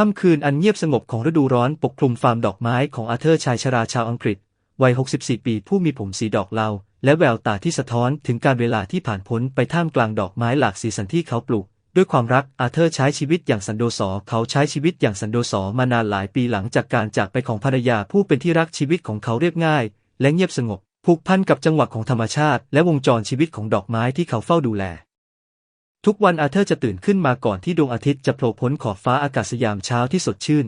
ค่ำคืนอันเงียบสงบของฤดูร้อนปกคลุมฟาร์มดอกไม้ของอาเธอร์ชายชราชาวอังกฤษ วัย 64 ปีผู้มีผมสีดอกเหลาและแววตาที่สะท้อนถึงการเวลาที่ผ่านพ้นไปท่ามกลางดอกไม้หลากสีสันที่เขาปลูก ด้วยความรักอาเธอร์ใช้ชีวิตอย่างสันโดษเขาใช้ชีวิตอย่างสันโดษมานานหลายปีหลังจากการจากไปของภรรยาผู้เป็นที่รักชีวิตของเขาเรียบง่าย และเงียบสงบผูกพันกับจังหวะของธรรมชาติ และวงจรชีวิตของดอกไม้ที่เขาเฝ้าดูแล ทุกวันอาเธอร์จะตื่นขึ้นมาก่อนที่ดวงอาทิตย์จะโผล่พ้นขอบฟ้าอากาศยามเช้าที่สดชื่น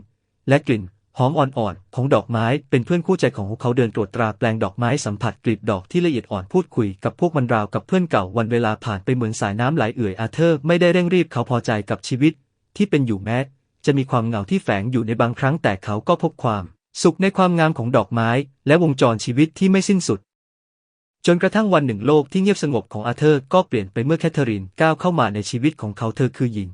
และกลิ่นหอมอ่อนๆของดอกไม้เป็นเพื่อนคู่ใจของพวกเขาเดินตรวจตราแปลงดอกไม้สัมผัสกลีบดอกที่ละเอียดอ่อนพูดคุยกับพวกมันราวกับเพื่อนเก่าวันเวลาผ่านไปเหมือนสายน้ำไหลเอื่อยอาเธอร์ไม่ได้เร่งรีบเขาพอใจกับชีวิต ที่เป็นอยู่แม้ จะมีความเหงาที่แฝงอยู่ในบางครั้งแต่เขาก็พบความ สุขในความงามของดอกไม้ และวงจรชีวิตที่ไม่สิ้นสุด จนกระทั่งวันหนึ่งโลกที่เงียบสงบของอาเธอร์ก็เปลี่ยนไปเมื่อแคทเธอรีนก้าวเข้ามาในชีวิตของเขาเธอคือหญิง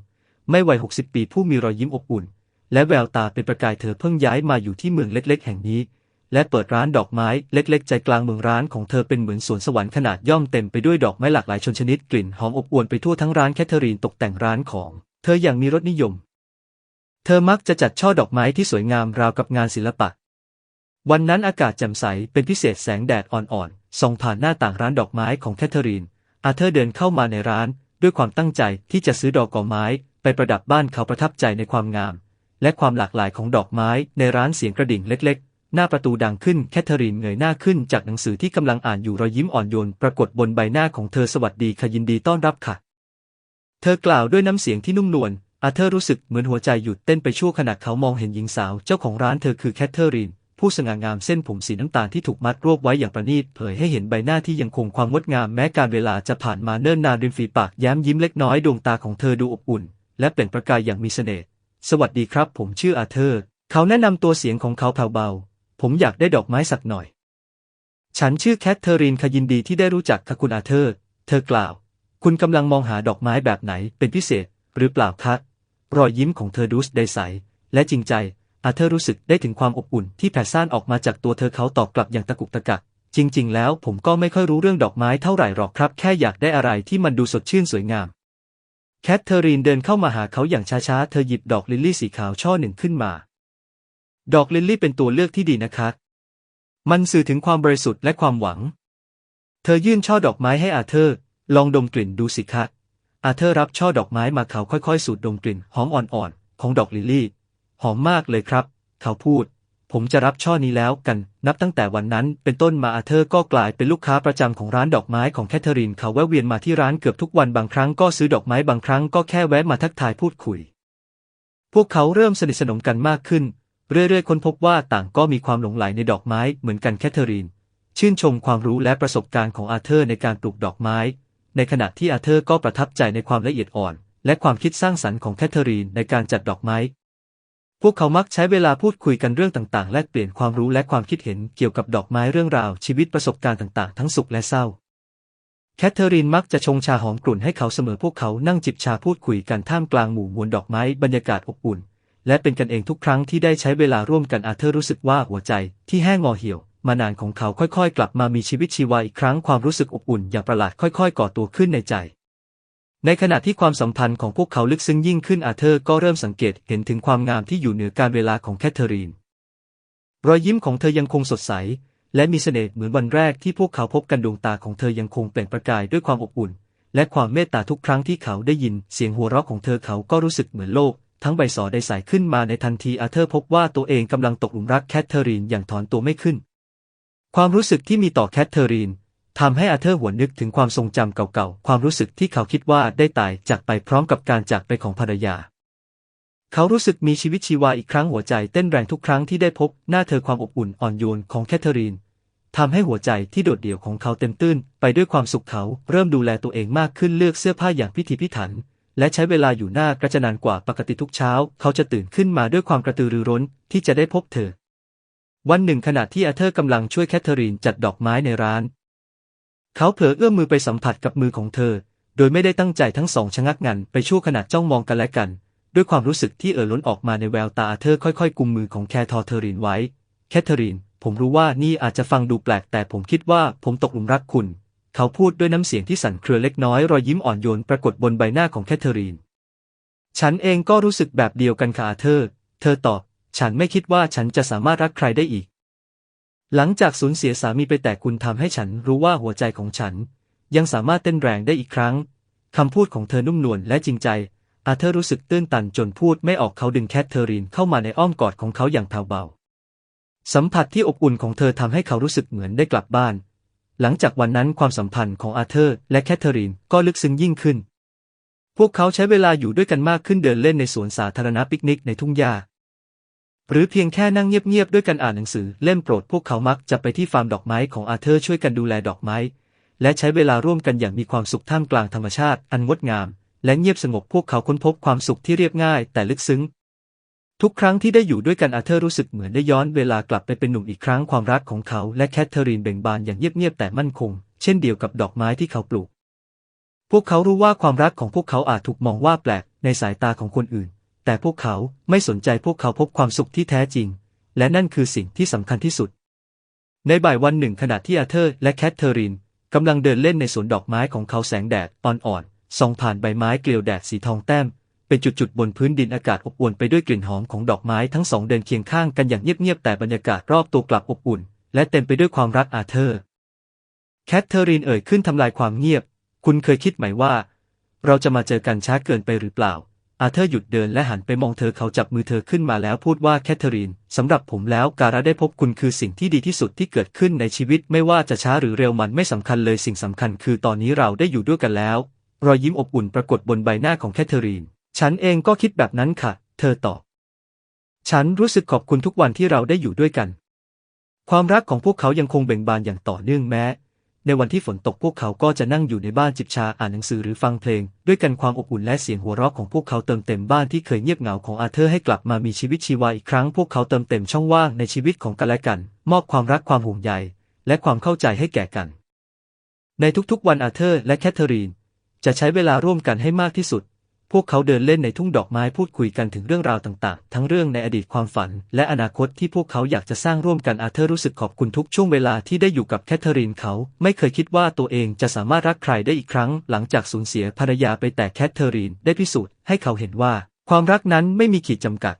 ไม่วัย 60 ปีผู้มีรอยยิ้มอบอุ่น และแววตาเป็นประกายเธอเพิ่งย้ายมาอยู่ที่เมืองเล็ก ๆ แห่งนี้ และเปิดร้านดอกไม้เล็ก ๆ ใจกลางเมืองร้านของเธอเป็นเหมือนสวนสวรรค์ขนาดย่อมเต็มไปด้วยดอกไม้หลากหลายชนชนิดกลิ่นหอมอบอวลไปทั่วทั้งร้านแคทเธอรีนตกแต่งร้านของ เธออย่างมีรสนิยม เธอมักจะจัดช่อดอกไม้ที่สวยงามราวกับงานศิลปะ วันนั้นอากาศแจ่มใสเป็นพิเศษแสงแดดอ่อนๆส่องผ่านหน้าต่างร้านดอกไม้ของแคทเธอรีน อาเธอร์เดินเข้ามาในร้าน ด้วยความตั้งใจที่จะซื้อดอกกอไม้ ไปประดับบ้านเขาประทับใจในความงาม และความหลากหลายของดอกไม้ในร้านเสียงกระดิ่งเล็กๆ หน้าประตูดังขึ้นแคทเธอรีนเงยหน้าขึ้นจากหนังสือที่กำลังอ่านอยู่รอยยิ้มอ่อนโยนปรากฏบนใบหน้าของเธอสวัสดีค่ะยินดีต้อนรับค่ะ เธอกล่าวด้วยน้ำเสียงที่นุ่มนวลอาเธอร์รู้สึกเหมือนหัวใจหยุดเต้นไปชั่วขณะเขามองเห็นหญิงสาวเจ้าของร้านเธอคือแคทเธอรีน ผู้สง่างามเส้นผมสีน้ำตาลที่ถูกมัดรวบไว้อย่างประณีตเผยให้เห็นใบหน้าที่ยังคงความงดงามแม้การเวลาจะผ่านมาเนิ่นนานริมฝีปากแย้มยิ้มเล็กน้อยดวงตาของเธอดูอบอุ่น และเปล่งประกายอย่างมีเสน่ห์สวัสดีครับ ผมชื่ออาเธอร์ เขาแนะนำตัวเสียงของเขาแผ่วเบา ผมอยากได้ดอกไม้สักหน่อย ฉันชื่อแคทเธอรีนคยินดีที่ได้รู้จักค่ะคุณอาเธอร์ เธอกล่าว คุณกำลังมองหาดอกไม้แบบไหนเป็นพิเศษ หรือเปล่าคะรอยยิ้มของเธอดูสดใสและจริงใจ อาเธอร์รู้สึกได้ถึงความอบอุ่นที่แผ่ซ่านออกมาจากตัวเธอเขาตอบกลับอย่างตะกุกตะกัก จริง ๆ แล้วผมก็ไม่ค่อยรู้เรื่องดอกไม้เท่าไหร่หรอกครับ แค่อยากได้อะไรที่มันดูสดชื่นสวยงาม แคทเธอรีนเดินเข้ามาหาเขาอย่างช้าๆ เธอหยิบดอกลิลลี่สีขาวช่อหนึ่งขึ้นมา ดอกลิลลี่เป็นตัวเลือกที่ดีนะคะ มันสื่อถึงความบริสุทธิ์และความหวัง เธอยื่นช่อดอกไม้ให้อาเธอร์ ลองดมกลิ่นดูสิคะอาเธอร์รับช่อดอกไม้มาเขาค่อยๆ สูดดมกลิ่นหอมอ่อนๆของดอกลิลลี่ หอมมากเลยครับ เขาพูด ผมจะรับช่อนี้แล้วกัน นับตั้งแต่วันนั้นเป็นต้นมาอาเธอร์ก็กลายเป็นลูกค้าประจำของร้านดอกไม้ของแคทเธอรีนเขาแวะเวียนมาที่ร้านเกือบทุกวันบางครั้งก็ซื้อดอกไม้บางครั้งก็แค่แวะมาทักทายพูดคุย พวกเขาเริ่มสนิทสนมกันมากขึ้น เรื่อยๆ ค้นพบว่าต่างก็มีความหลงใหลในดอกไม้เหมือนกันแคทเธอรีน ชื่นชมความรู้และประสบการณ์ของอาเธอร์ในการปลูกดอกไม้ ในขณะที่อาเธอร์ก็ประทับใจในความละเอียดอ่อน และความคิดสร้างสรรค์ของแคทเธอรีนในการจัดดอกไม้ พวกเขามักใช้เวลาพูดคุยกันเรื่องต่างๆ แลกเปลี่ยนความรู้และความคิดเห็นเกี่ยวกับดอกไม้เรื่องราวชีวิตประสบการณ์ต่างๆ ทั้งสุขและเศร้า แคทเธอรีนมักจะชงชาหอมกลุ่นให้เขาเสมอพวกเขานั่งจิบชาพูดคุยกันท่ามกลางหมู่มวลดอกไม้บรรยากาศอบอุ่น และเป็นกันเองทุกครั้งที่ได้ใช้เวลาร่วมกันอาเธอร์รู้สึกว่าหัวใจที่แห้งงอเหี่ยว มานานของเขาค่อยๆ กลับมามีชีวิตชีวาอีกครั้งความรู้สึกอบอุ่นอย่างประหลาดค่อย ๆ ก่อตัวขึ้นในใจ ในขณะที่ความสัมพันธ์ของพวกเขาลึกซึ้งยิ่งขึ้นอาเธอร์ก็เริ่มสังเกตเห็นถึงความงามที่อยู่เหนือการเวลาของแคทเธอรีน รอยยิ้มของเธอยังคงสดใส และมีเสน่ห์เหมือนวันแรกที่พวกเขาพบกันดวงตาของเธอยังคงเปล่งประกายด้วยความอบอุ่น และความเมตตาทุกครั้งที่เขาได้ยินเสียงหัวเราะของเธอเขาก็รู้สึกเหมือนโลก ทั้งใบสอได้ใสขึ้นมาในทันทีอาเธอร์พบว่าตัวเองกำลังตกหลุมรักแคทเธอรีนอย่างถอนตัวไม่ขึ้น ความรู้สึกที่มีต่อแคทเธอรีน ทำให้อาเธอร์หวนนึกถึงความทรงจำเก่าๆ ความรู้สึกที่เขาคิดว่าได้ตายจากไปพร้อมกับการจากไปของภรรยา เขารู้สึกมีชีวิตชีวาอีกครั้งหัวใจเต้นแรงทุกครั้งที่ได้พบหน้าเธอความอบอุ่นอ่อนโยนของแคทเธอรีนทำให้หัวใจที่โดดเดี่ยวของเขาเต็มตื้น ไปด้วยความสุขเขาเริ่มดูแลตัวเองมากขึ้นเลือกเสื้อผ้าอย่างพิถีพิถัน และใช้เวลาอยู่หน้ากระจนานกว่าปกติทุกเช้า เขาจะตื่นขึ้นมาด้วยความกระตือรือร้นที่จะได้พบเธอ วันหนึ่งขณะที่อาเธอร์กำลังช่วยแคทเธอรีนจัดดอกไม้ในร้าน เขาเผลอเอื้อมมือไปสัมผัสกับมือของเธอ โดยไม่ได้ตั้งใจทั้งสองชะงักงันไปชั่วขณะจ้องมองกันและกัน ด้วยความรู้สึกที่เอ่อล้นออกมาในแววตาเธอค่อยๆกุมมือของแคทเธอรีนไว้ แคทเธอรีน ผมรู้ว่านี่อาจจะฟังดูแปลกแต่ผมคิดว่าผมตกหลุมรักคุณ เขาพูดด้วยน้ำเสียงที่สั่นเครือเล็กน้อยรอยยิ้มอ่อนโยนปรากฏบนใบหน้าของแคทเธอรีน ฉันเองก็รู้สึกแบบเดียวกันค่ะอาเธอร์เธอตอบ ฉันไม่คิดว่าฉันจะสามารถรักใครได้อีก หลังจากสูญเสียสามีไปแต่คุณทำให้ฉันรู้ว่าหัวใจของฉัน ยังสามารถเต้นแรงได้อีกครั้งคำพูดของเธอนุ่มนวลและจริงใจอาเธอร์รู้สึกตื้นตันจนพูดไม่ออกเขาดึงแคทเธอรีนเข้ามาในอ้อมกอดของเขาอย่างแผ่วเบาสัมผัสที่อบอุ่นของเธอทำให้เขารู้สึกเหมือนได้กลับบ้าน หลังจากวันนั้นความสัมพันธ์ของอาเธอร์และแคทเธอรีนก็ลึกซึ้งยิ่งขึ้น พวกเขาใช้เวลาอยู่ด้วยกันมากขึ้นเดินเล่นในสวนสาธารณะปิกนิกในทุ่งหญ้า หรือเพียงแค่นั่งเงียบๆด้วยกันอ่านหนังสือเล่มโปรดพวกเขามักจะไปที่ฟาร์มดอกไม้ของอาเธอร์ช่วยกันดูแลดอกไม้ และใช้เวลาร่วมกันอย่างมีความสุขท่ามกลางธรรมชาติอันงดงาม และเงียบสงบพวกเขาค้นพบความสุขที่เรียบง่ายแต่ลึกซึ้ง ทุกครั้งที่ได้อยู่ด้วยกันอาเธอร์รู้สึกเหมือนได้ย้อนเวลากลับไปเป็นหนุ่มอีกครั้งความรักของเขาและแคทเธอรีนเบ่งบานอย่างเงียบๆแต่มั่นคง เช่นเดียวกับดอกไม้ที่เขาปลูก พวกเขารู้ว่าความรักของพวกเขาอาจถูกมองว่าแปลกในสายตาของคนอื่น แต่พวกเขาไม่สนใจพวกเขาพบความสุขที่แท้จริง และนั่นคือสิ่งที่สำคัญที่สุด ในบ่ายวันหนึ่งขณะที่อาเธอร์และแคทเธอรีนกำลังเดินเล่นในสวนดอกไม้ของเขาแสงแดดอ่อนๆส่องผ่านใบไม้เกลียวแดดสีทองแต้ม เป็นจุดๆบนพื้นดินอากาศอบอวลไปด้วยกลิ่นหอมของดอกไม้ทั้งสองเดินเคียงข้างกันอย่างเงียบๆแต่บรรยากาศรอบตัวกลับอบอุ่น และเต็มไปด้วยความรักอาเธอร์แคทเธอรีนเอ่ยขึ้นทำลายความเงียบ คุณเคยคิดไหมว่า เราจะมาเจอกันช้าเกินไปหรือเปล่า อาเธอร์หยุดเดินและหันไปมองเธอเขาจับมือเธอขึ้นมาแล้วพูดว่าแคทเธอรีนสำหรับผมแล้วการได้พบคุณคือสิ่งที่ดีที่สุดที่เกิดขึ้นในชีวิตไม่ว่าจะช้าหรือเร็วมันไม่สำคัญเลยสิ่งสำคัญคือตอนนี้เราได้อยู่ด้วยกันแล้ว รอยยิ้มอบอุ่นปรากฏบนใบหน้าของแคทเธอรีน ฉันเองก็คิดแบบนั้นค่ะ เธอตอบ ฉันรู้สึกขอบคุณทุกวันที่เราได้อยู่ด้วยกัน ความรักของพวกเขายังคงเบ่งบานอย่างต่อเนื่องแม้ ในวันที่ฝนตกพวกเขาก็จะนั่งอยู่ในบ้านจิบชาอ่านหนังสือหรือฟังเพลง ด้วยกันความอบอุ่นและเสียงหัวเราะของพวกเขาเติมเต็มบ้านที่เคยเงียบเหงาของอาเธอร์ให้กลับมามีชีวิตชีวาอีกครั้งพวกเขาเติมเต็มช่องว่างในชีวิตของกันและกัน มอบความรักความห่วงใยและความเข้าใจให้แก่กัน ในทุกๆวันอาเธอร์และแคทเธอรีน จะใช้เวลาร่วมกันให้มากที่สุด พวกเขาเดินเล่นในทุ่งดอกไม้พูดคุยกันถึงเรื่องราวต่างๆ ทั้งเรื่องในอดีตความฝัน และอนาคตที่พวกเขาอยากจะสร้างร่วมกันอาเธอร์รู้สึกขอบคุณทุกช่วงเวลาที่ได้อยู่กับแคทเธอรีนเขาไม่เคยคิดว่าตัวเองจะสามารถรักใครได้อีกครั้ง หลังจากสูญเสียภรรยาไปแต่แคทเธอรีนได้พิสูจน์ให้เขาเห็นว่า ความรักนั้นไม่มีขีดจำกัด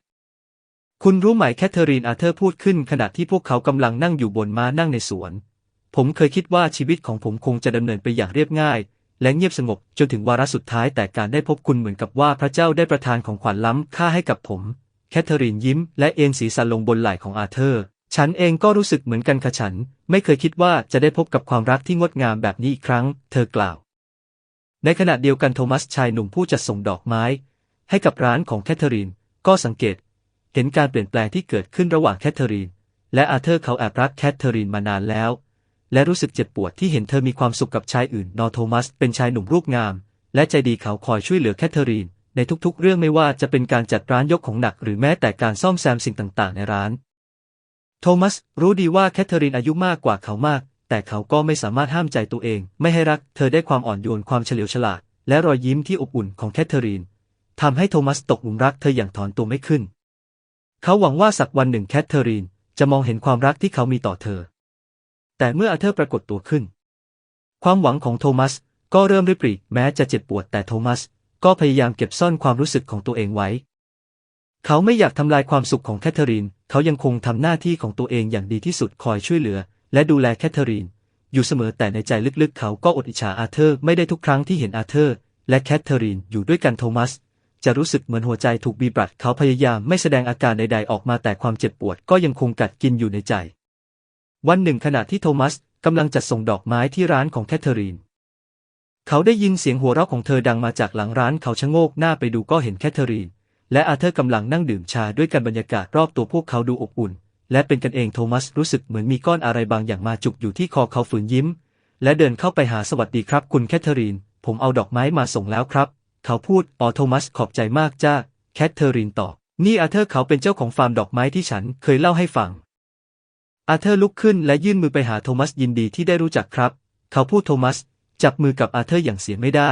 คุณรู้ไหมแคทเธอรีนอาเธอร์พูดขึ้นขณะที่พวกเขากำลังนั่งอยู่บนม้านั่งในสวน ผมเคยคิดว่าชีวิตของผมคงจะดำเนินไปอย่างเรียบง่าย และเงียบสงบจนถึงวาระสุดท้ายแต่การได้พบคุณเหมือนกับว่าพระเจ้าได้ประทานของขวัญล้ำค่าให้กับผม แคทเธอรีนยิ้มและเอ็นศีรษะลงบนไหล่ของอาเธอร์ ฉันเองก็รู้สึกเหมือนกันค่ะฉัน ไม่เคยคิดว่าจะได้พบกับความรักที่งดงามแบบนี้อีกครั้ง เธอกล่าว ในขณะเดียวกันโทมัสชายหนุ่มผู้จัดส่งดอกไม้ ให้กับร้านของแคทเธอรีน ก็สังเกต เห็นการเปลี่ยนแปลงที่เกิดขึ้นระหว่างแคทเธอรีน และอาเธอร์เขาแอบรักแคทเธอรีนมานานแล้ว และรู้สึกเจ็บปวดที่เห็นเธอมีความสุขกับชายอื่นนอโทมัสเป็นชายหนุ่มรูปงาม และใจดีเขาคอยช่วยเหลือแคทเธอรีน ในทุกๆ เรื่องไม่ว่าจะเป็นการจัดร้านยกของหนัก หรือแม้แต่การซ่อมแซมสิ่งต่างๆ ในร้าน โทมัสรู้ดีว่าแคทเธอรีนอายุมากกว่าเขามาก แต่เขาก็ไม่สามารถห้ามใจตัวเอง ไม่ให้รัก เธอได้ความอ่อนโยนความเฉลียวฉลาด และรอยยิ้มที่อบอุ่นของแคทเธอรีนทำให้โทมัสตกหลุมรักเธออย่างถอนตัวไม่ขึ้น เขาหวังว่าสักวันหนึ่งแคทเธอรีนจะมองเห็นความรักที่เขามีต่อเธอ แต่เมื่ออาเธอร์ปรากฏตัวขึ้น ความหวังของโทมัสก็เริ่มริบหรี่แม้จะเจ็บปวดแต่โทมัสก็พยายามเก็บซ่อนความรู้สึกของตัวเองไว้ เขาไม่อยากทำลายความสุขของแคทเธอรีน เขายังคงทำหน้าที่ของตัวเองอย่างดีที่สุดคอยช่วยเหลือ และดูแลแคทเธอรีน อยู่เสมอแต่ในใจลึกๆ เขาก็อดอิจฉาอาเธอร์ไม่ได้ทุกครั้งที่เห็นอาเธอร์ และแคทเธอรีนอยู่ด้วยกันโทมัสจะรู้สึกเหมือนหัวใจถูกบีบรัดเขาพยายามไม่แสดงอาการใดๆออกมาแต่ความเจ็บปวดก็ยังคงกัดกินอยู่ในใจ วันหนึ่งขณะที่โทมัสกำลังจัดส่งดอกไม้ที่ร้านของแคทเธอรีน เขาได้ยินเสียงหัวเราะของเธอดังมาจากหลังร้านเขาชะโงกหน้าไปดูก็เห็นแคทเธอรีน และอาเธอร์กำลังนั่งดื่มชาด้วยกันบรรยากาศรอบตัวพวกเขาดูอบอุ่น และเป็นกันเองโทมัสรู้สึกเหมือนมีก้อนอะไรบางอย่างมาจุกอยู่ที่คอเขาฝืนยิ้ม และเดินเข้าไปหาสวัสดีครับ คุณแคทเธอรีน ผมเอาดอกไม้มาส่งแล้วครับ เขาพูดอ๋อโทมัสขอบใจมากจ้าแคทเธอรีนตอบนี่อาเธอร์เขาเป็นเจ้าของฟาร์มดอกไม้ที่ฉันเคยเล่าให้ฟัง อาเธอร์ลุกขึ้นและยื่นมือไปหาโทมัสยินดีที่ได้รู้จักครับ เขาพูดโทมัส จับมือกับอาเธอร์อย่างเสียไม่ได้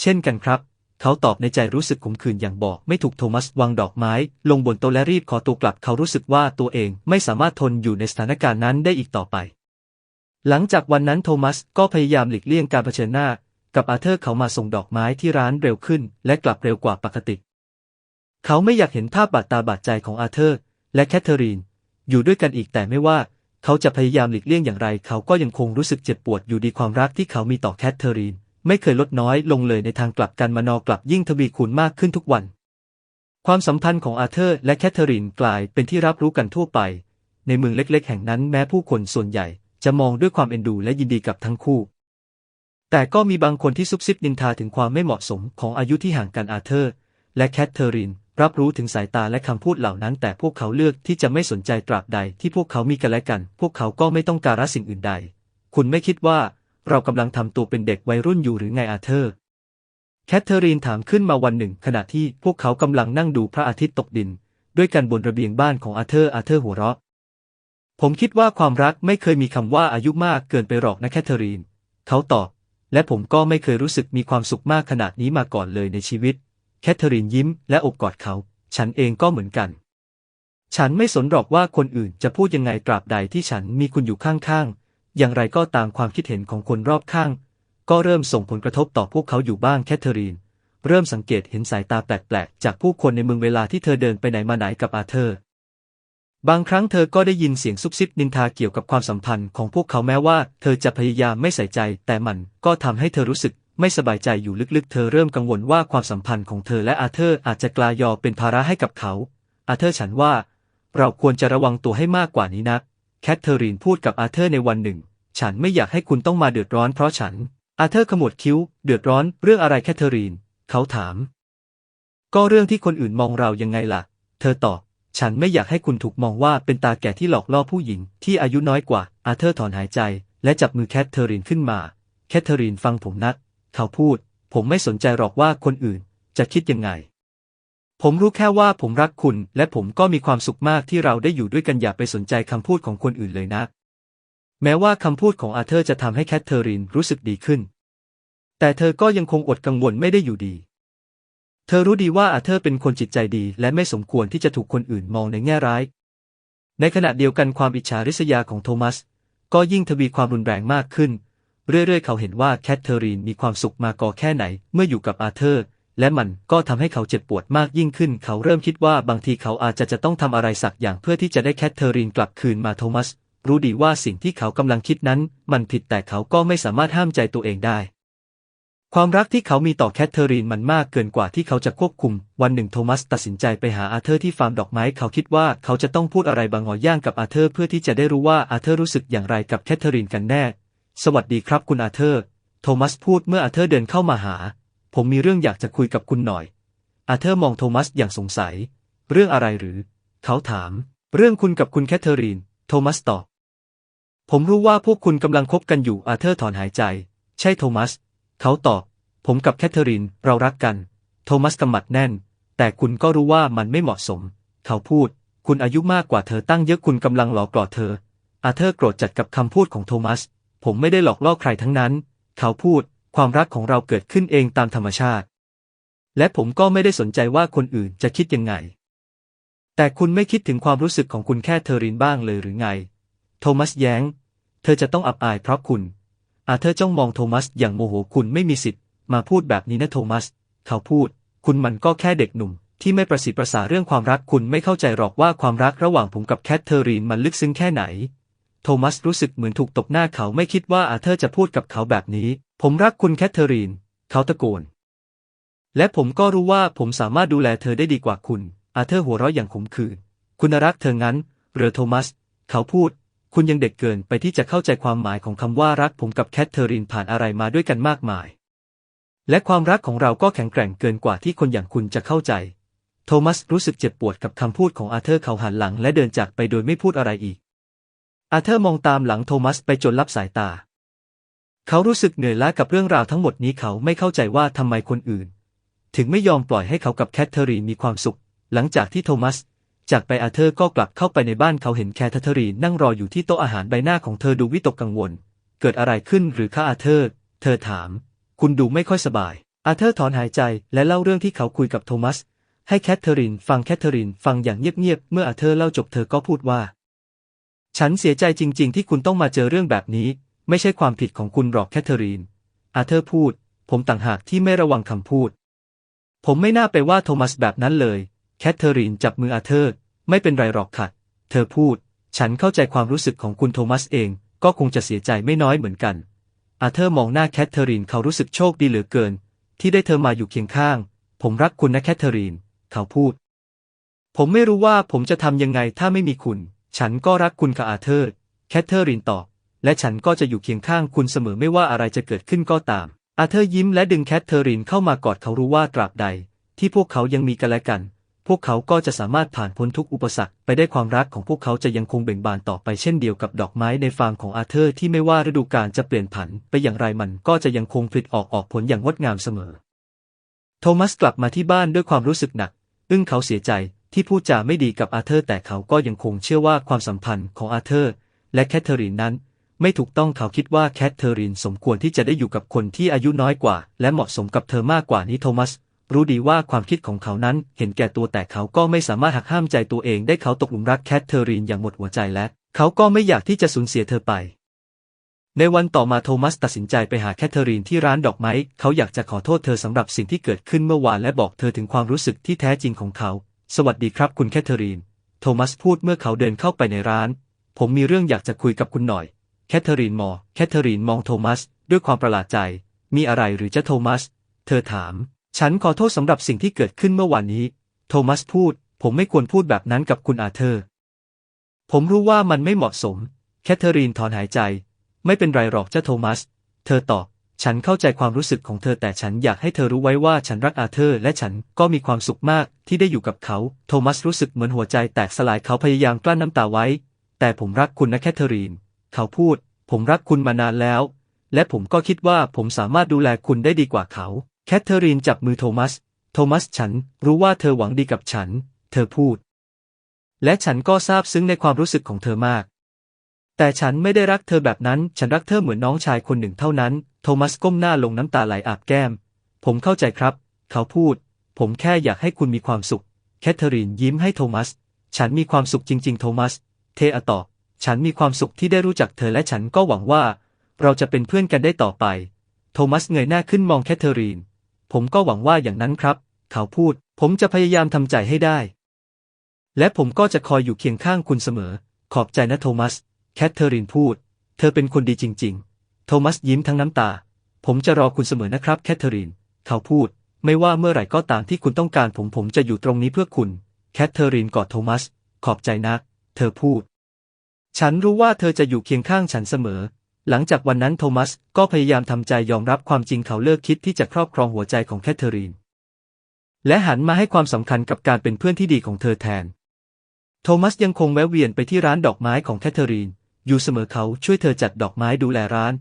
เช่นกันครับ เขาตอบในใจรู้สึกขมขื่นอย่างบอกไม่ถูกโทมัสวางดอกไม้ ลงบนโต๊ะและรีบขอตัวกลับเขารู้สึกว่าตัวเองไม่สามารถทนอยู่ในสถานการณ์นั้นได้อีกต่อไป หลังจากวันนั้นโทมัสก็พยายามหลีกเลี่ยงการเผชิญหน้า กับอาเธอร์เขามาส่งดอกไม้ที่ร้านเร็วขึ้น และกลับเร็วกว่าปกติ เขาไม่อยากเห็นภาพบาดตาบาดใจของอาเธอร์ และแคทเธอรีน อยู่ด้วยกันอีกแต่ไม่ว่า เขาจะพยายามหลีกเลี่ยงอย่างไร เขาก็ยังคงรู้สึกเจ็บปวดอยู่ดีความรักที่เขามีต่อแคทเธอรีน ไม่เคยลดน้อยลงเลยในทางกลับกันมานอกลับยิ่งทวีคูณมากขึ้นทุกวัน ความสัมพันธ์ของอาเธอร์และแคทเธอรีนกลายเป็นที่รับรู้กันทั่วไป ในเมืองเล็ก ๆ แห่งนั้นแม้ผู้คนส่วนใหญ่ จะมองด้วยความเอ็นดูและยินดีกับทั้งคู่ แต่ก็มีบางคนที่ซุบซิบนินทาถึงความไม่เหมาะสมของอายุที่ห่างกันอาเธอร์และแคทเธอรีน รับรู้ถึงสายตาและคำพูดเหล่านั้น แต่พวกเขาเลือกที่จะไม่สนใจตราบใดที่พวกเขามีกันและกัน พวกเขาก็ไม่ต้องการสิ่งอื่นใด คุณไม่คิดว่าเรากำลังทำตัวเป็นเด็กวัยรุ่นอยู่หรือไงอาเธอร์ แคทเธอรีนถามขึ้นมาวันหนึ่ง ขณะที่พวกเขากำลังนั่งดูพระอาทิตย์ตกดิน ด้วยกันบนระเบียงบ้านของอาเธอร์อาเธอร์หัวเราะ ผมคิดว่าความรักไม่เคยมีคำว่าอายุมากเกินไปหรอกนะแคทเธอรีน เขาตอบ และผมก็ไม่เคยรู้สึกมีความสุขมากขนาดนี้มาก่อนเลยในชีวิต แคทเธอรีนยิ้มและอบกอดเขา ฉันเองก็เหมือนกัน ฉันไม่สนหรอกว่าคนอื่นจะพูดยังไงตราบใดที่ฉันมีคุณอยู่ข้างๆ อย่างไรก็ตามความคิดเห็นของคนรอบข้าง ก็เริ่มส่งผลกระทบต่อพวกเขาอยู่บ้างแคทเธอรีน เริ่มสังเกตเห็นสายตาแปลกๆ จากผู้คนในเมืองเวลาที่เธอเดินไปไหนมาไหนกับอาเธอร์ บางครั้งเธอก็ได้ยินเสียงซุบซิบนินทาเกี่ยวกับความสัมพันธ์ของพวกเขาแม้ว่า เธอจะพยายามไม่ใส่ใจ แต่มันก็ทำให้เธอรู้สึก ไม่สบายใจอยู่ลึกๆ เธอเริ่มกังวลว่าความสัมพันธ์ของเธอและอาเธอร์อาจจะกลายอเป็นภาระให้กับเขา อาเธอร์ฉันว่า เราควรจะระวังตัวให้มากกว่านี้นะ แคทเธอรีนพูดกับอาเธอร์ในวันหนึ่ง ฉันไม่อยากให้คุณต้องมาเดือดร้อนเพราะฉัน อาเธอร์ขมวดคิ้ว เดือดร้อนเรื่องอะไรแคทเธอรีน เขาถาม ก็เรื่องที่คนอื่นมองเรายังไงล่ะ เธอตอบ ฉันไม่อยากให้คุณถูกมองว่าเป็นตาแก่ที่หลอกล่อผู้หญิง ที่อายุน้อยกว่า อาเธอร์ถอนหายใจ และจับมือแคทเธอรีนขึ้นมา แคทเธอรีนฟังผมนัด เขาพูด ผมไม่สนใจหรอกว่าคนอื่นจะคิดยังไง ผมรู้แค่ว่าผมรักคุณ และผมก็มีความสุขมากที่เราได้อยู่ด้วยกันอย่าไปสนใจคำพูดของคนอื่นเลยนะ แม้ว่าคำพูดของอาเธอร์จะทำให้แคทเธอรีนรู้สึกดีขึ้น แต่เธอก็ยังคงอดกังวลไม่ได้อยู่ดี เธอรู้ดีว่าอาเธอร์เป็นคนจิตใจดี และไม่สมควรที่จะถูกคนอื่นมองในแง่ร้าย ในขณะเดียวกันความอิจฉาริษยาของโทมัส ก็ยิ่งทวีความรุนแรงมากขึ้น เรื่อยๆ เขาเห็นว่าแคทเธอรีนมีความสุขมาก่อแค่ไหนเมื่ออยู่กับอาเธอร์ และมันก็ทำให้เขาเจ็บปวดมากยิ่งขึ้น เขาเริ่มคิดว่าบางทีเขาอาจจะจะต้องทำอะไรสักอย่างเพื่อที่จะได้แคทเธอรีนกลับคืนมาโทมัส รู้ดีว่าสิ่งที่เขากำลังคิดนั้น มันผิดแต่เขาก็ไม่สามารถห้ามใจตัวเองได้ ความรักที่เขามีต่อแคทเธอรีนมันมากเกินกว่าที่เขาจะควบคุม วันหนึ่งโทมัสตัดสินใจไปหาอาเธอร์ที่ฟาร์มดอกไม้ เขาคิดว่าเขาจะต้องพูดอะไรบางอย่างกับอาเธอร์เพื่อที่จะได้รู้ว่าอาเธอร์รู้สึกอย่างไรกับแคทเธอรีนกันแน่ สวัสดีครับคุณอาเธอร์ โทมัสพูดเมื่ออาเธอร์เดินเข้ามาหา ผมมีเรื่องอยากจะคุยกับคุณหน่อย อาเธอร์มองโทมัสอย่างสงสัย เรื่องอะไรหรือ เขาถาม เรื่องคุณกับคุณแคทเธอรีน โทมัสตอบ ผมรู้ว่าพวกคุณกำลังคบกันอยู่ อาเธอร์ถอนหายใจ ใช่โทมัส เขาตอบ ผมกับแคทเธอรีนเรารักกัน โทมัสกำมัดแน่น แต่คุณก็รู้ว่ามันไม่เหมาะสม เขาพูด คุณอายุมากกว่าเธอตั้งเยอะคุณกำลังหลอกล่อเธอ อาเธอร์โกรธจัดกับคำพูดของโทมัส ผมไม่ได้หลอกล่อใครทั้งนั้น เขาพูด ความรักของเราเกิดขึ้นเองตามธรรมชาติ และผมก็ไม่ได้สนใจว่าคนอื่นจะคิดยังไง แต่คุณไม่คิดถึงความรู้สึกของคุณแค่เธอรีนบ้างเลยหรือไง โทมัสแย้ง เธอจะต้องอับอายเพราะคุณ อาเธอร์จ้องมองโทมัสอย่างโมโหคุณไม่มีสิทธิ์มาพูดแบบนี้นะโทมัส เขาพูด คุณมันก็แค่เด็กหนุ่มที่ไม่ประสิทธิ์ประสาเรื่องความรักคุณไม่เข้าใจหรอกว่าความรักระหว่างผมกับแคทเธอรีนมันลึกซึ้งแค่ไหน โทมัสรู้สึกเหมือนถูกตบหน้าเขาไม่คิดว่าอาเธอร์จะพูดกับเขาแบบนี้ ผมรักคุณแคทเธอรีน เขาตะโกน และผมก็รู้ว่าผมสามารถดูแลเธอได้ดีกว่าคุณ อาเธอร์หัวเราะอย่างขมขื่น คุณรักเธองั้น เรือโทมัส เขาพูด คุณยังเด็กเกินไปที่จะเข้าใจความหมายของคำว่ารักผมกับแคทเธอรีนผ่านอะไรมาด้วยกันมากมาย และความรักของเราก็แข็งแกร่งเกินกว่าที่คนอย่างคุณจะเข้าใจ โทมัสรู้สึกเจ็บปวดกับคำพูดของอาเธอร์เขาหันหลังและเดินจากไปโดยไม่พูดอะไรอีก อาเธอร์มองตามหลังโทมัสไปจนลับสายตา เขารู้สึกเหนื่อยล้ากับเรื่องราวทั้งหมดนี้เขาไม่เข้าใจว่าทำไมคนอื่น ถึงไม่ยอมปล่อยให้เขากับแคทเธอรีนมีความสุข หลังจากที่โทมัส จากไปอาเธอร์ก็กลับเข้าไปในบ้านเขาเห็นแคทเธอรีนนั่งรออยู่ที่โต๊ะอาหารใบหน้าของเธอดูวิตกกังวล เกิดอะไรขึ้นหรือคะอาเธอร์ เธอถาม คุณดูไม่ค่อยสบาย อาเธอร์ถอนหายใจและเล่าเรื่องที่เขาคุยกับโทมัสให้แคทเธอรีนฟังแคทเธอรีนฟังอย่างเงียบๆเมื่ออาเธอร์เล่าจบเธอก็พูดว่า ฉันเสียใจจริง ๆ ที่คุณต้องมาเจอเรื่องแบบนี้ ไม่ใช่ความผิดของคุณหรอกแคทเธอรีน อาเธอร์พูด ผมต่างหากที่ไม่ระวังคำพูด ผมไม่น่าไปว่าโทมัสแบบนั้นเลย แคทเธอรีนจับมืออาเธอร์ ไม่เป็นไรหรอกค่ะ เธอพูด ฉันเข้าใจความรู้สึกของคุณโทมัสเอง ก็คงจะเสียใจไม่น้อยเหมือนกัน อาเธอร์มองหน้าแคทเธอรีนเขารู้สึกโชคดีเหลือเกิน ที่ได้เธอมาอยู่เคียงข้าง ผมรักคุณนะแคทเธอรีน เขาพูด ผมไม่รู้ว่าผมจะทำยังไงถ้าไม่มีคุณ ฉันก็รักคุณค่ะอาเธอร์ แคทเธอรีนตอบ และฉันก็จะอยู่เคียงข้างคุณเสมอไม่ว่าอะไรจะเกิดขึ้นก็ตาม อาเธอร์ยิ้มและดึงแคทเธอรีนเข้ามากอดเขารู้ว่าตราบใด ที่พวกเขายังมีกันและกัน พวกเขาก็จะสามารถผ่านพ้นทุกอุปสรรคไปได้ความรักของพวกเขาจะยังคงเบ่งบานต่อไปเช่นเดียวกับดอกไม้ในฟาร์มของอาเธอร์ที่ไม่ว่าฤดูกาลจะเปลี่ยนผันไปอย่างไรมันก็จะยังคงผลิออกออกผลอย่างงดงามเสมอ โทมัสกลับมาที่บ้านด้วยความรู้สึกหนัก อึ้งเขาเสียใจ ที่พูดจาไม่ดีกับอาเธอร์แต่เขาก็ยังคงเชื่อว่าความสัมพันธ์ของอาเธอร์และแคทเธอรีนนั้น ไม่ถูกต้องเขาคิดว่าแคทเธอรีนสมควรที่จะได้อยู่กับคนที่อายุน้อยกว่า และเหมาะสมกับเธอมากกว่านี้โทมัส รู้ดีว่าความคิดของเขานั้นเห็นแก่ตัวแต่เขาก็ไม่สามารถหักห้ามใจตัวเองได้เขาตกหลุมรักแคทเธอรีนอย่างหมดหัวใจและ เขาก็ไม่อยากที่จะสูญเสียเธอไปในวันต่อมาโทมัสตัดสินใจไปหาแคทเธอรีนที่ร้านดอกไม้ เขาอยากจะขอโทษเธอสำหรับสิ่งที่เกิดขึ้นเมื่อวานและบอกเธอถึงความรู้สึกที่แท้จริงของเขา สวัสดีครับคุณแคทเธอรีน โทมัสพูดเมื่อเขาเดินเข้าไปในร้าน ผมมีเรื่องอยากจะคุยกับคุณหน่อย แคทเธอรีนมองแคทเธอรีนมองโทมัสด้วยความประหลาดใจ มีอะไรหรือจะโทมัส เธอถาม ฉันขอโทษสำหรับสิ่งที่เกิดขึ้นเมื่อวานนี้ โทมัสพูด ผมไม่ควรพูดแบบนั้นกับคุณอาเธอร์ ผมรู้ว่ามันไม่เหมาะสม แคทเธอรีนถอนหายใจ ไม่เป็นไรหรอกเจ้าโทมัส เธอตอบ ฉันเข้าใจความรู้สึกของเธอแต่ฉันอยากให้เธอรู้ไว้ว่าฉันรักอาเธอร์ และฉันก็มีความสุขมากที่ได้อยู่กับเขา โทมัสรู้สึกเหมือนหัวใจแตกสลายเขาพยายามกลั้นน้ำตาไว้ แต่ผมรักคุณนะแคทเธอรีน เขาพูด ผมรักคุณมานานแล้ว และผมก็คิดว่าผมสามารถดูแลคุณได้ดีกว่าเขา แคทเธอรีนจับมือโทมัส โทมัสฉันรู้ว่าเธอหวังดีกับฉัน เธอพูด และฉันก็ซาบซึ้งในความรู้สึกของเธอมาก แต่ฉันไม่ได้รักเธอแบบนั้น ฉันรักเธอเหมือนน้องชายคนหนึ่งเท่านั้น โทมัสก้มหน้าลงน้ำตาไหลอาบแก้ม ผมเข้าใจครับ เขาพูด ผมแค่อยากให้คุณมีความสุข แคทเธอรีนยิ้มให้โทมัส ฉันมีความสุขจริง ๆ โทมัส เทอตอบ ฉันมีความสุขที่ได้รู้จักเธอและฉันก็หวังว่า เราจะเป็นเพื่อนกันได้ต่อไป โทมัสเงยหน้าขึ้นมองแคทเธอรีน ผมก็หวังว่าอย่างนั้นครับ เขาพูด ผมจะพยายามทำใจให้ได้ และผมก็จะคอยอยู่เคียงข้างคุณเสมอ ขอบใจนะโทมัส แคทเธอรีนพูด เธอเป็นคนดีจริง ๆ โทมัสยิ้มทั้งน้ำตา ผมจะรอคุณเสมอนะครับแคทเธอรีน เขาพูด ไม่ว่าเมื่อไหร่ก็ตามที่คุณต้องการผมผมจะอยู่ตรงนี้เพื่อคุณ แคทเธอรีนกอดโทมัส ขอบใจนัก เธอพูด ฉันรู้ว่าเธอจะอยู่เคียงข้างฉันเสมอ หลังจากวันนั้นโทมัสก็พยายามทำใจยอมรับความจริงเขาเลิกคิดที่จะครอบครองหัวใจของแคทเธอรีน และหันมาให้ความสำคัญกับการเป็นเพื่อนที่ดีของเธอแทน โทมัสยังคงแวะเวียนไปที่ร้านดอกไม้ของแคทเธอรีน อยู่เสมอเขาช่วยเธอจัดดอกไม้ดูแลร้าน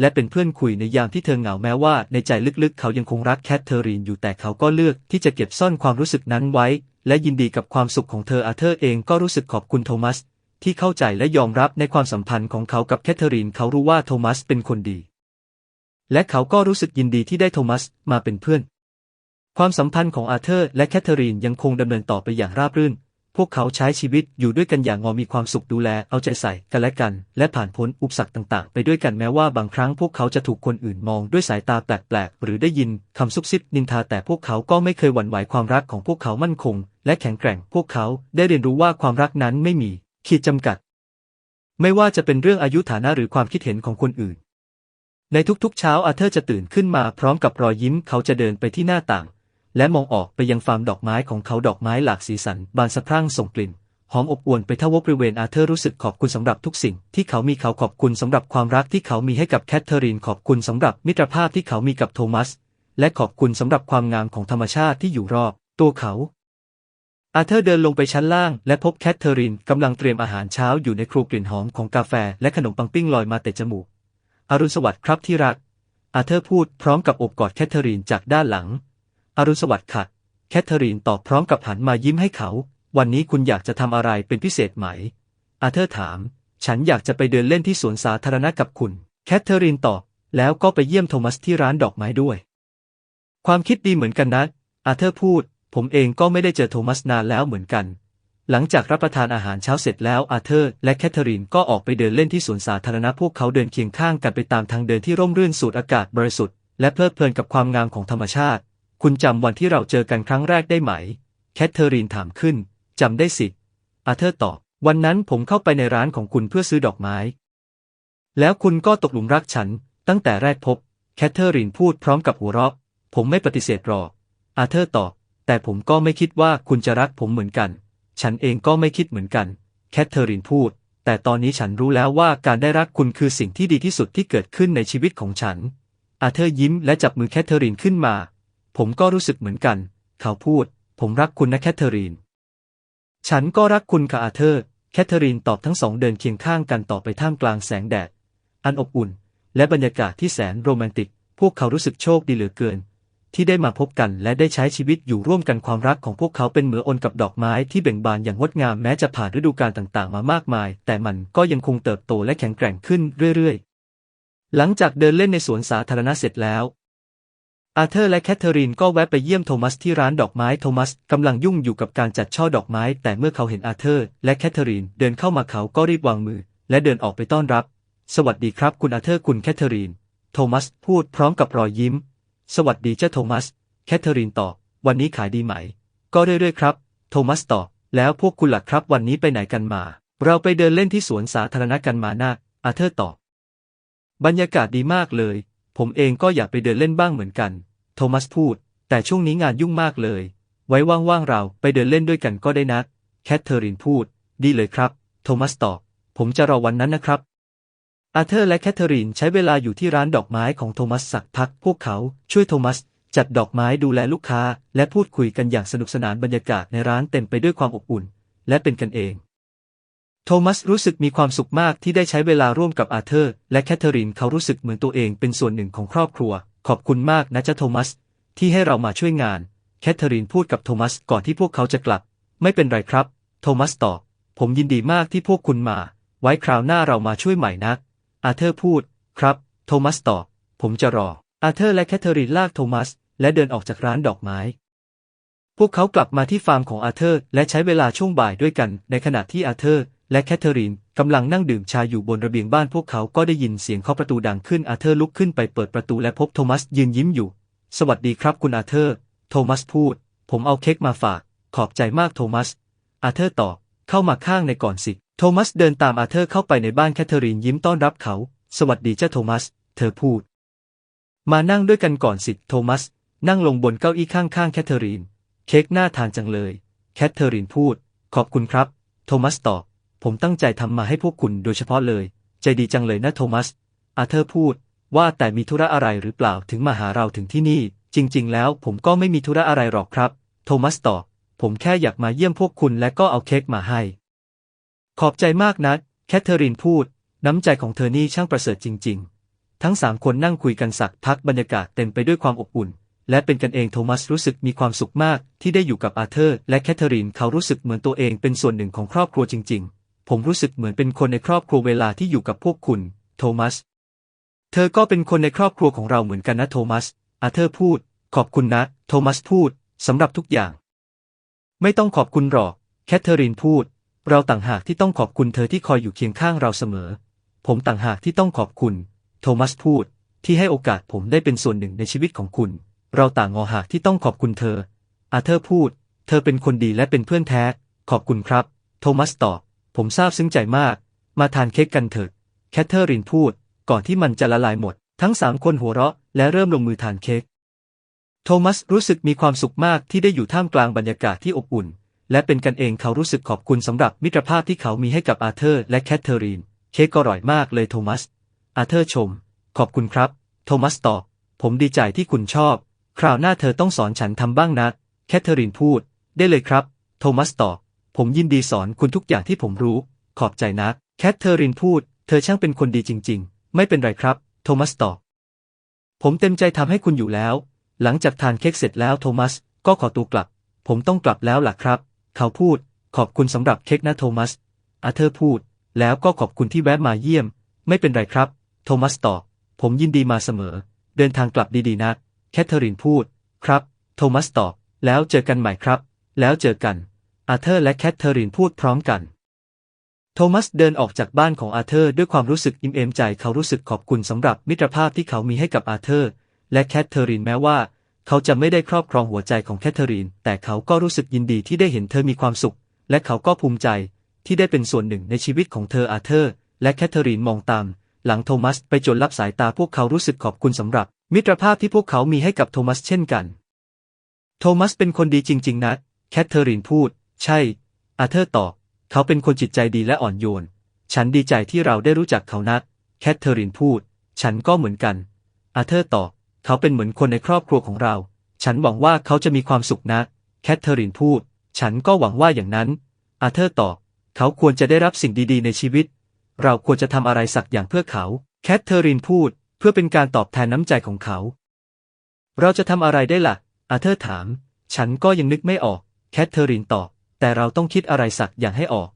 และเป็นเพื่อนคุยในยามที่เธอเหงาแม้ว่าในใจลึกๆ เขายังคงรักแคทเธอรีนอยู่แต่เขาก็เลือกที่จะเก็บซ่อนความรู้สึกนั้นไว้ และยินดีกับความสุขของเธออาเธอร์เองก็รู้สึกขอบคุณโทมัส ที่เข้าใจและยอมรับในความสัมพันธ์ของเขากับแคทเธอรีนเขารู้ว่าโทมัสเป็นคนดี และเขาก็รู้สึกยินดีที่ได้โทมัสมาเป็นเพื่อน ความสัมพันธ์ของอาเธอร์และแคทเธอรีนยังคงดำเนินต่อไปอย่างราบรื่น พวกเขาใช้ชีวิตอยู่ด้วยกันอย่างงอมีความสุขดูแลเอาใจใส่กันและกัน และผ่านพ้นอุปสรรคต่างๆ ไปด้วยกันแม้ว่าบางครั้งพวกเขาจะถูกคนอื่นมองด้วยสายตาแปลกๆ หรือได้ยินคำซุบซิบนินทาแต่พวกเขาก็ไม่เคยหวั่นไหวความรักของพวกเขามั่นคง และแข็งแกร่งพวกเขาได้เรียนรู้ว่าความรักนั้นไม่มีขีดจำกัด ไม่ว่าจะเป็นเรื่องอายุฐานะหรือความคิดเห็นของคนอื่น ในทุกๆ เช้าอาเธอร์จะตื่นขึ้นมาพร้อมกับรอยยิ้มเขาจะเดินไปที่หน้าต่าง และมองออกไปยังฟาร์มดอกไม้ของเขาดอกไม้หลากสีสัน บานสะพรั่งส่งกลิ่นหอมอบอวลไปทั่วบริเวณอาเธอร์รู้สึกขอบคุณสำหรับทุกสิ่งที่เขามีเขาขอบคุณสำหรับความรักที่เขามีให้กับแคทเธอรีนขอบคุณสำหรับมิตรภาพที่เขามีกับโทมัส และขอบคุณสำหรับความงามของธรรมชาติที่อยู่รอบ ตัวเขา อาเธอร์เดินลงไปชั้นล่างและพบแคทเธอรีนกำลังเตรียมอาหารเช้าอยู่ในครัวกลิ่นหอมของกาแฟและขนมปังปิ้งลอยมาแต่จมูกอรุณสวัสดิ์ครับที่รัก อาเธอร์พูดพร้อมกับอบกอดแคทเธอรีนจากด้านหลัง อรุณสวัสดิ์ค่ะ แคทเธอรีนตอบพร้อมกับหันมายิ้มให้เขา วันนี้คุณอยากจะทำอะไรเป็นพิเศษไหม อาเธอร์ถาม ฉันอยากจะไปเดินเล่นที่สวนสาธารณะกับคุณ แคทเธอรีนตอบ แล้วก็ไปเยี่ยมโทมัสที่ร้านดอกไม้ด้วย ความคิดดีเหมือนกันนะ อาเธอร์พูด ผมเองก็ไม่ได้เจอโทมัสนานแล้วเหมือนกัน หลังจากรับประทานอาหารเช้าเสร็จแล้วอาเธอร์และแคทเธอรีนก็ออกไปเดินเล่นที่สวนสาธารณะพวกเขาเดินเคียงข้างกันไปตามทางเดินที่ร่มรื่นสูดอากาศบริสุทธิ์และเพลิดเพลินกับความงามของธรรมชาติ คุณจำวันที่เราเจอกันครั้งแรกได้ไหม แคทเธอรีนถามขึ้น จำได้สิ อาเธอร์ตอบ วันนั้นผมเข้าไปในร้านของคุณเพื่อซื้อดอกไม้ แล้วคุณก็ตกหลุมรักฉัน ตั้งแต่แรกพบ แคทเธอรีนพูดพร้อมกับหัวเราะ ผมไม่ปฏิเสธหรอก อาเธอร์ตอบ แต่ผมก็ไม่คิดว่าคุณจะรักผมเหมือนกัน ฉันเองก็ไม่คิดเหมือนกัน แคทเธอรีนพูด แต่ตอนนี้ฉันรู้แล้วว่าการได้รักคุณคือสิ่งที่ดีที่สุดที่เกิดขึ้นในชีวิตของฉัน อาเธอร์ยิ้มและจับมือแคทเธอรีนขึ้นมา ผมก็รู้สึกเหมือนกัน เขาพูด ผมรักคุณนะแคทเธอรีน ฉันก็รักคุณค่ะอาเธอร์ แคทเธอรีนตอบทั้งสองเดินเคียงข้างกันต่อไปท่ามกลางแสงแดด อันอบอุ่น และบรรยากาศที่แสนโรแมนติก พวกเขารู้สึกโชคดีเหลือเกิน ที่ได้มาพบกันและได้ใช้ชีวิตอยู่ร่วมกันความรักของพวกเขาเป็นเหมือนอนกับดอกไม้ที่เบ่งบานอย่างงดงามแม้จะผ่านฤดูกาลต่างๆ มามากมาย แต่มันก็ยังคงเติบโตและแข็งแกร่งขึ้นเรื่อยๆ หลังจากเดินเล่นในสวนสาธารณะเสร็จแล้ว อาเธอร์และแคทเธอรีนก็แวะไปเยี่ยมโทมัสที่ร้านดอกไม้โทมัสกำลังยุ่งอยู่กับการจัดช่อดอกไม้ แต่เมื่อเขาเห็นอาเธอร์ และแคทเธอรีนเดินเข้ามาเขาก็รีบวางมือ และเดินออกไปต้อนรับ สวัสดีครับคุณอาเธอร์คุณแคทเธอรีน โทมัสพูดพร้อมกับรอยยิ้ม สวัสดีเจ้าโทมัส แคทเธอรีนตอบ วันนี้ขายดีไหม ก็เรื่อยๆครับ โทมัสตอบ แล้วพวกคุณล่ะครับวันนี้ไปไหนกันมา เราไปเดินเล่นที่สวนสาธารณะกันมานะอาเธอร์ตอบ บรรยากาศดีมากเลย ผมเองก็อยากไปเดินเล่นบ้างเหมือนกัน โทมัสพูด แต่ช่วงนี้งานยุ่งมากเลย ไว้ว่างๆเราไปเดินเล่นด้วยกันก็ได้นะแคทเธอรีนพูด ดีเลยครับ โทมัสตอบ ผมจะรอวันนั้นนะครับอาเธอร์และแคทเธอรีนใช้เวลาอยู่ที่ร้านดอกไม้ของโทมัสสักพัก พวกเขาช่วยโทมัส จัดดอกไม้ดูแลลูกค้า และพูดคุยกันอย่างสนุกสนานบรรยากาศในร้านเต็มไปด้วยความอบอุ่น และเป็นกันเอง โทมัสรู้สึกมีความสุขมากที่ได้ใช้เวลาร่วมกับอาเธอร์ และแคทเธอรีนเขารู้สึกเหมือนตัวเองเป็นส่วนหนึ่งของครอบครัว ขอบคุณมากนะจ๊ะโทมัส ที่ให้เรามาช่วยงาน แคทเธอรีนพูดกับโทมัสก่อนที่พวกเขาจะกลับ ไม่เป็นไรครับ โทมัสตอบ ผมยินดีมากที่พวกคุณมา ไว้คราวหน้าเรามาช่วยใหม่นะอาเธอร์พูด ครับ โทมัสตอบ ผมจะรอ อาเธอร์และแคทเธอรีนลากโทมัส และเดินออกจากร้านดอกไม้ พวกเขากลับมาที่ฟาร์มของอาเธอร์ และใช้เวลาช่วงบ่ายด้วยกัน ในขณะที่อาเธอร์ และแคทเธอรีนกำลังนั่งดื่มชาอยู่บนระเบียงบ้านพวกเขาก็ได้ยินเสียงเคาะประตูดังขึ้นอาเธอร์ลุกขึ้นไปเปิดประตูและพบโทมัสยืนยิ้มอยู่ สวัสดีครับคุณอาเธอร์ โทมัสพูด ผมเอาเค้กมาฝาก ขอบใจมากโทมัส อาเธอร์ตอบ เข้ามาข้างในก่อนสิ โทมัสเดินตามอาเธอร์เข้าไปในบ้านแคทเธอรีนยิ้มต้อนรับเขา สวัสดีเจ้าโทมัส เธอพูด มานั่งด้วยกันก่อนสิ โทมัส นั่งลงบนเก้าอี้ข้างๆแคทเธอรีน เค้กน่าทานจังเลย แคทเธอรีนพูด ขอบคุณครับ โทมัสตอบ ผมตั้งใจทำมาให้พวกคุณโดยเฉพาะเลย ใจดีจังเลยนะโทมัส อาเธอร์พูด ว่าแต่มีธุระอะไรหรือเปล่าถึงมาหาเราถึงที่นี่ จริง ๆ แล้วผมก็ไม่มีธุระอะไรหรอกครับ โทมัสตอบ ผมแค่อยากมาเยี่ยมพวกคุณและก็เอาเค้กมาให้ ขอบใจมากนะ แคทเธอรีนพูด น้ำใจของเธอนี่ช่างประเสริฐจริง ๆ ทั้งสามคนนั่งคุยกันสักพักบรรยากาศเต็มไปด้วยความอบอุ่นและเป็นกันเองโทมัสรู้สึกมีความสุขมากที่ได้อยู่กับอาเธอร์ และแคทเธอรีนเขารู้สึกเหมือนตัวเองเป็นส่วนหนึ่งของครอบครัวจริง ๆ ผมรู้สึกเหมือนเป็นคนในครอบครัวเวลาที่อยู่กับพวกคุณ โทมัส เธอก็เป็นคนในครอบครัวของเราเหมือนกันนะโทมัส อาเธอร์พูด ขอบคุณนะ โทมัสพูด สำหรับทุกอย่าง ไม่ต้องขอบคุณหรอก แคทเธอรีนพูด เราต่างหากที่ต้องขอบคุณเธอที่คอยอยู่เคียงข้างเราเสมอ ผมต่างหากที่ต้องขอบคุณ โทมัสพูด ที่ให้โอกาสผมได้เป็นส่วนหนึ่งในชีวิตของคุณ เราต่างงอหากที่ต้องขอบคุณเธอ อาเธอร์พูด เธอเป็นคนดีและเป็นเพื่อนแท้ ขอบคุณครับ โทมัสตอบ ผมซาบซึ้งใจมาก มาทานเค้กกันเถิดแคทเธอรีนพูด ก่อนที่มันจะละลายหมด ทั้งสามคนหัวเราะและเริ่มลงมือทานเค้ก โทมัสรู้สึกมีความสุขมากที่ได้อยู่ท่ามกลางบรรยากาศที่อบอุ่น และเป็นกันเองเขารู้สึกขอบคุณสำหรับมิตรภาพที่เขามีให้กับอาเธอร์และแคทเธอรีน เค้กอร่อยมากเลยโทมัส อาเธอร์ชม ขอบคุณครับ โทมัสตอบ ผมดีใจที่คุณชอบ คราวหน้าเธอต้องสอนฉันทำบ้างนะ แคทเธอรีนพูด ได้เลยครับ โทมัสตอบ ผมยินดีสอนคุณทุกอย่างที่ผมรู้ ขอบใจนะแคทเธอรีนพูด เธอช่างเป็นคนดีจริง ๆ ไม่เป็นไรครับ โทมัสตอบ ผมเต็มใจทำให้คุณอยู่แล้ว หลังจากทานเค้กเสร็จแล้วโทมัส ก็ขอตัวกลับ ผมต้องกลับแล้วล่ะครับ เขาพูด ขอบคุณสำหรับเค้กนะโทมัสอาเธอร์พูด แล้วก็ขอบคุณที่แวะมาเยี่ยม ไม่เป็นไรครับ โทมัสตอบ ผมยินดีมาเสมอ เดินทางกลับดีๆนะแคทเธอรีนพูด ครับ โทมัสตอบ แล้วเจอกันใหม่ครับ แล้วเจอกัน อาเธอร์และแคทเธอรีนพูดพร้อมกัน โทมัสเดินออกจากบ้านของอาเธอร์ด้วยความรู้สึกอิ่มเอมใจเขารู้สึกขอบคุณสำหรับมิตรภาพที่เขามีให้กับอาเธอร์ และแคทเธอรีนแม้ว่า เขาจะไม่ได้ครอบครองหัวใจของแคทเธอรีน แต่เขาก็รู้สึกยินดีที่ได้เห็นเธอมีความสุข และเขาก็ภูมิใจที่ได้เป็นส่วนหนึ่งในชีวิตของเธออาเธอร์ และแคทเธอรีนมองตาม หลังโทมัสไปจนรับสายตาพวกเขารู้สึกขอบคุณสำหรับ มิตรภาพที่พวกเขามีให้กับโทมัสเช่นกัน โทมัสเป็นคนดีจริง ๆนะแคทเธอรีนพูด ใช่ อาเธอร์ตอบ เขาเป็นคนจิตใจดีและอ่อนโยน ฉันดีใจที่เราได้รู้จักเขานะแคทเธอรีนพูด ฉันก็เหมือนกัน อาเธอร์ตอบ เขาเป็นเหมือนคนในครอบครัวของเรา ฉันหวังว่าเขาจะมีความสุขนะ แคทเธอรีนพูด ฉันก็หวังว่าอย่างนั้น อาเธอร์ตอบ เขาควรจะได้รับสิ่งดีๆ ในชีวิต เราควรจะทำอะไรสักอย่างเพื่อเขา แคทเธอรีนพูด เพื่อเป็นการตอบแทนน้ำใจของเขา เราจะทำอะไรได้ละ่ะ อาเธอร์ถาม ฉันก็ยังนึกไม่ออก แคทเธอรีนตอบ แต่เราต้องคิดอะไรสักอย่างให้ออก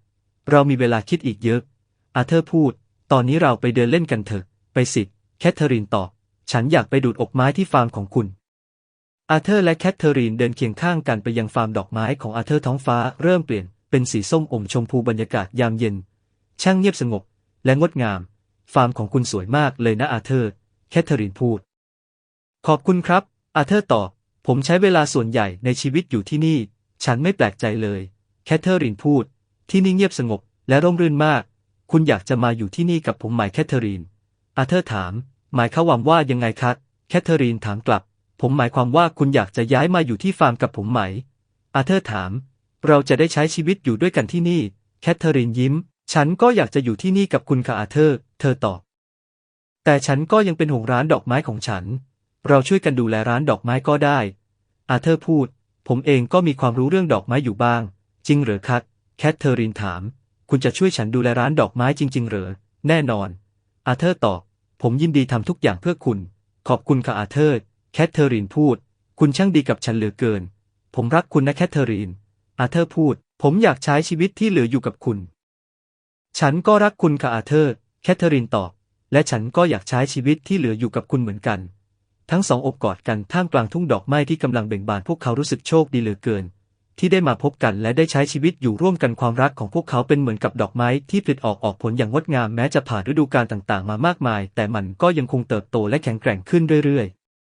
เรามีเวลาคิดอีกเยอะ อาเธอร์พูด ตอนนี้เราไปเดินเล่นกันเถอะ ไปสิแคทเธอรีนตอบ ฉันอยากไปดูดอกไม้ที่ฟาร์มของคุณ อาเธอร์และแคทเธอรีนเดินเคียงข้างกันไปยังฟาร์มดอกไม้ของอาเธอร์ท้องฟ้าเริ่มเปลี่ยนเป็นสีส้มอมชมพูบรรยากาศยามเย็น ช่างเงียบสงบและงดงาม ฟาร์มของคุณสวยมากเลยนะอาเธอร์ แคทเธอรีนพูด ขอบคุณครับ อาเธอร์ตอบ ผมใช้เวลาส่วนใหญ่ในชีวิตอยู่ที่นี่ ฉันไม่แปลกใจเลย แคทเธอรีนพูด ที่นี่เงียบสงบและร่มรื่นมาก คุณอยากจะมาอยู่ที่นี่กับผมไหมแคทเธอรีน อาเธอร์ถาม หมายความว่ายังไงครับ แคทเธอรีนถามกลับ ผมหมายความว่าคุณอยากจะย้ายมาอยู่ที่ฟาร์มกับผมไหม อาเธอร์ถาม เราจะได้ใช้ชีวิตอยู่ด้วยกันที่นี่ แคทเธอรีนยิ้ม ฉันก็อยากจะอยู่ที่นี่กับคุณค่ะอาเธอร์ เธอตอบ แต่ฉันก็ยังเป็นห่วงร้านดอกไม้ของฉัน เราช่วยกันดูแลร้านดอกไม้ก็ได้ อาเธอร์พูด ผมเองก็มีความรู้เรื่องดอกไม้อยู่บ้าง จริงเหรอครับแคทเธอรีนถาม คุณจะช่วยฉันดูแลร้านดอกไม้จริง ๆ เหรอ แน่นอน อาเธอร์ตอบ ผมยินดีทำทุกอย่างเพื่อคุณ ขอบคุณค่ะอาเธอร์ แคทเธอรีนพูด คุณช่างดีกับฉันเหลือเกิน ผมรักคุณนะแคทเธอรีน อาเธอร์พูด ผมอยากใช้ชีวิตที่เหลืออยู่กับคุณ ฉันก็รักคุณค่ะอาเธอร์ แคทเธอรีนตอบ และฉันก็อยากใช้ชีวิตที่เหลืออยู่กับคุณเหมือนกัน ทั้งสองอบกอดกันท่ามกลางทุ่งดอกไม้ที่กำลังเบ่งบานพวกเขารู้สึกโชคดีเหลือเกิน ที่ได้มาพบกันและได้ใช้ชีวิตอยู่ร่วมกันความรักของพวกเขาเป็นเหมือนกับดอกไม้ที่ผลิออกออกผลอย่างงดงามแม้จะผ่านฤดูกาลต่างๆ มามากมาย แต่มันก็ยังคงเติบโตและแข็งแกร่งขึ้นเรื่อย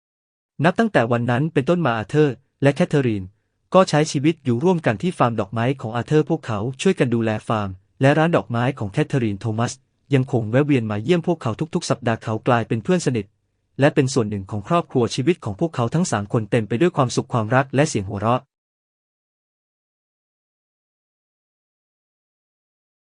ๆ นับตั้งแต่วันนั้นเป็นต้นมาอาเธอร์ และแคทเธอรีน ก็ใช้ชีวิตอยู่ร่วมกันที่ฟาร์มดอกไม้ของอาเธอร์พวกเขาช่วยกันดูแลฟาร์ม และร้านดอกไม้ของแคทเธอรีนโทมัส ยังคงแวะเวียนมาเยี่ยมพวกเขาทุกๆ สัปดาห์เขากลายเป็นเพื่อนสนิท และเป็นส่วนหนึ่งของครอบครัวชีวิตของพวกเขาทั้งสามคนเต็มไปด้วยความสุขความรักและเสียงหัวเราะ